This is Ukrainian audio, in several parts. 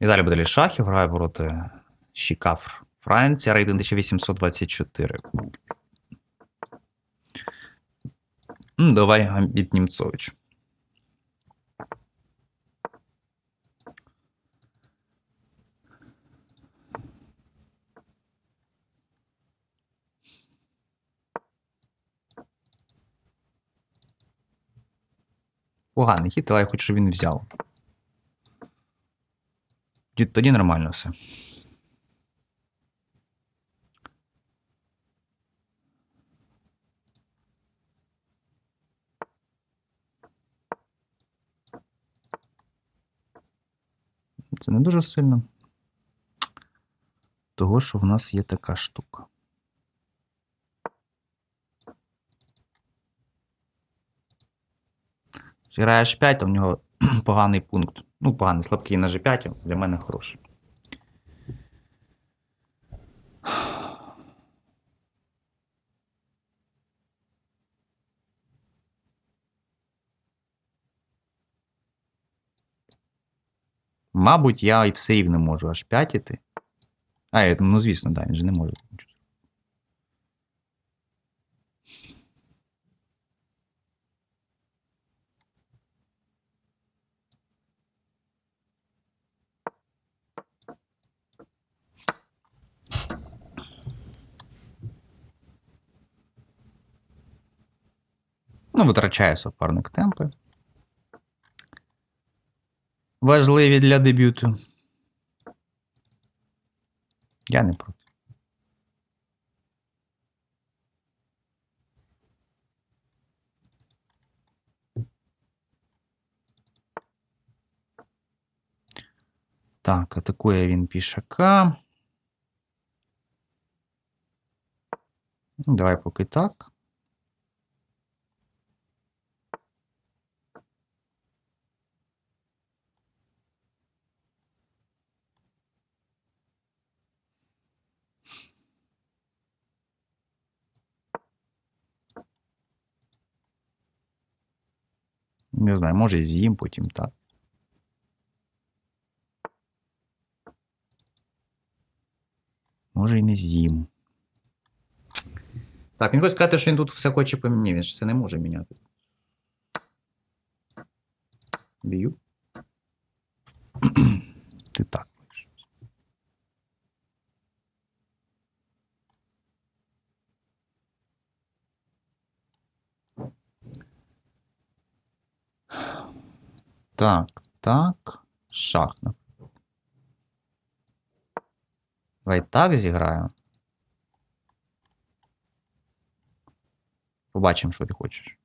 І далі буде шахів, грає проти Шікафр. Франція, рейтинг 1824. Давай Гамбіт Німцович. Поганий хід, але я хочу, щоб він взяв. Тоді- нормально все. Це не дуже сильно. Того, що в нас є така штука. Грає H5, то в нього поганий пункт. Ну, поганий, слабкий на G5, для мене хороший. Мабуть, я і все рівно можу аж 5 іти. А, ну звісно, да, він же не може. Ну, витрачає суперник темпи. Важливі для дебюту. Я не проти. Так, атакує він пішака. Ну, Давай поки так. Не знаю, може з'їм потім так. Може і не з'їм. Так, він хоче сказати, що він тут все хоче поміняти. Він ж це не може міняти. Б'ю. Ти так. Так, так. Шах. Давай так зіграю. Побачимо, що ти хочеш.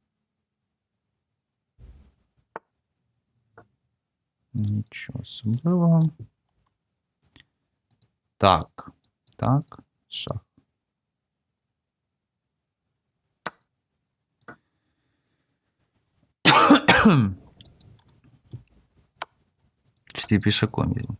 Нічого особливого. Так. Так. Шах. Ти пішаком візьмеш?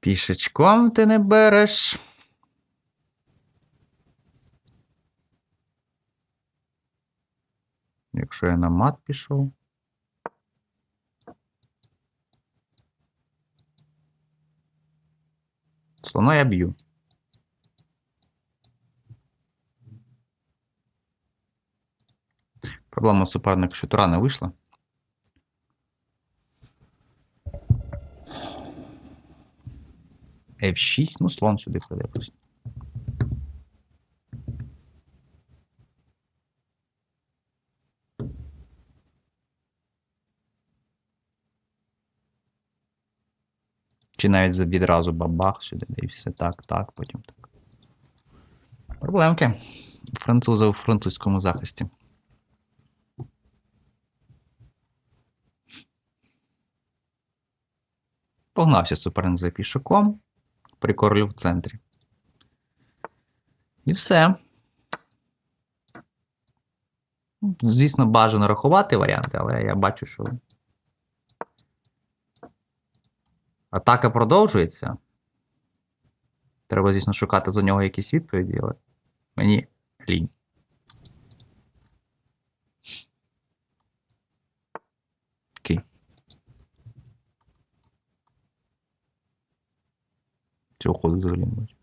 Пішечком ти не береш. Якщо я на мат пішов. Слона я б'ю. Проблема суперника, що тура не вийшла. F6, ну слон сюди прийде. Чи навіть відразу бабах сюди, і все так, так, потім так. Проблемки. Француза у французькому захисті. Погнався суперник за пішаком. При королю в центрі. І все. Звісно, бажано рахувати варіанти, але я бачу, що Атака продовжується. Треба, звісно, шукати за нього якісь відповіді, але мені лінь. Окей. Цього уходить взагалі не.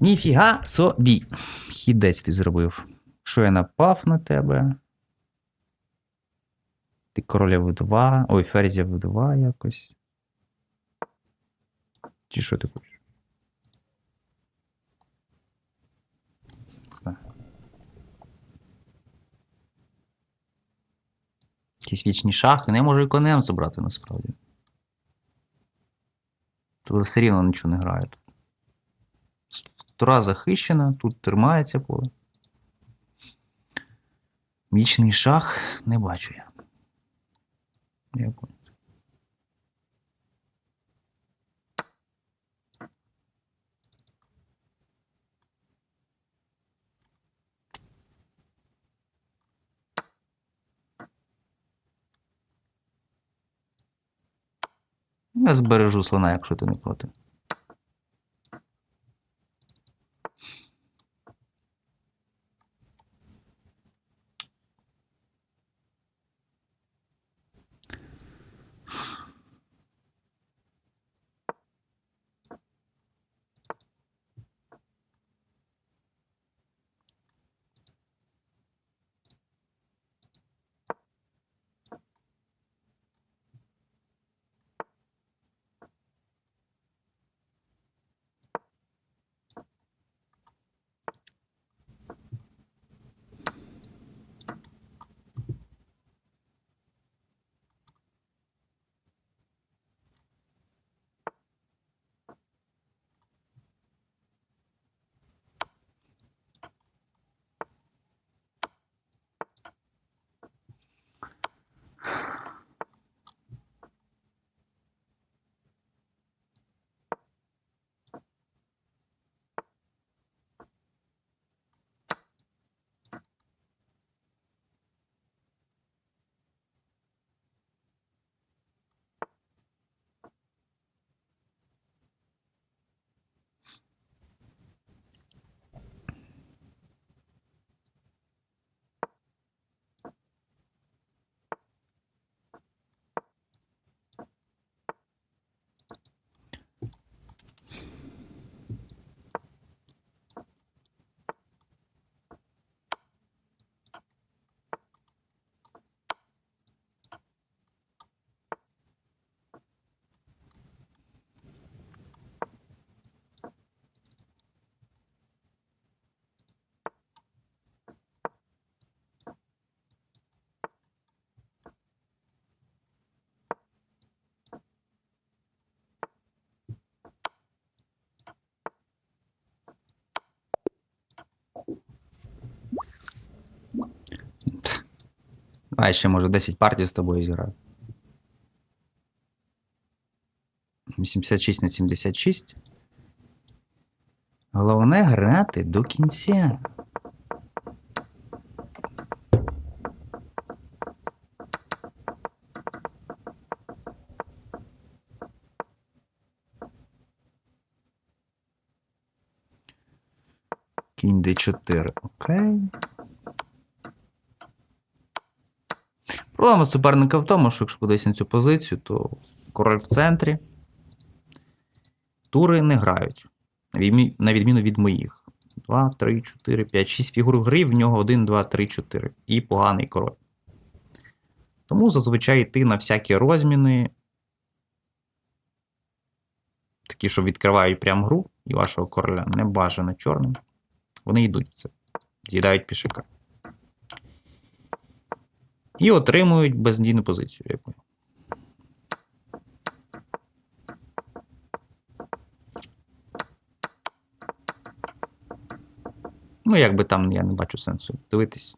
Ніфіга собі. Хідець ти зробив. Що я напав на тебе? Ти короля в 2. Ой, ферзя в 2 якось. Чи що ти хочеш? Якісь вічні шахи. Не можу і конем забрати насправді. Тобто все рівно нічого не грає Тура захищена, тут тримається поле. Вічний шах не бачу я. Я понял. Я збережу слона, якщо ти не проти. А ще може 10 партій з тобою зіграю. 86 на 76. Головне грати до кінця. Кінь D4. Окей. Проблема суперника в тому, що якщо подивитися на цю позицію, то король в центрі. Тури не грають. на відміну від моїх. 2, 3, 4, 5, 6 фігур в грі, в нього 1, 2, 3, 4. І поганий король. Тому зазвичай йти на всякі розміни. Такі, що відкривають прям гру, і вашого короля не бажано чорним. Вони йдуть в це. З'їдають пішака. І отримують безнадійну позицію. Яку. Ну, Ну, якби там я не бачу сенсу дивитись.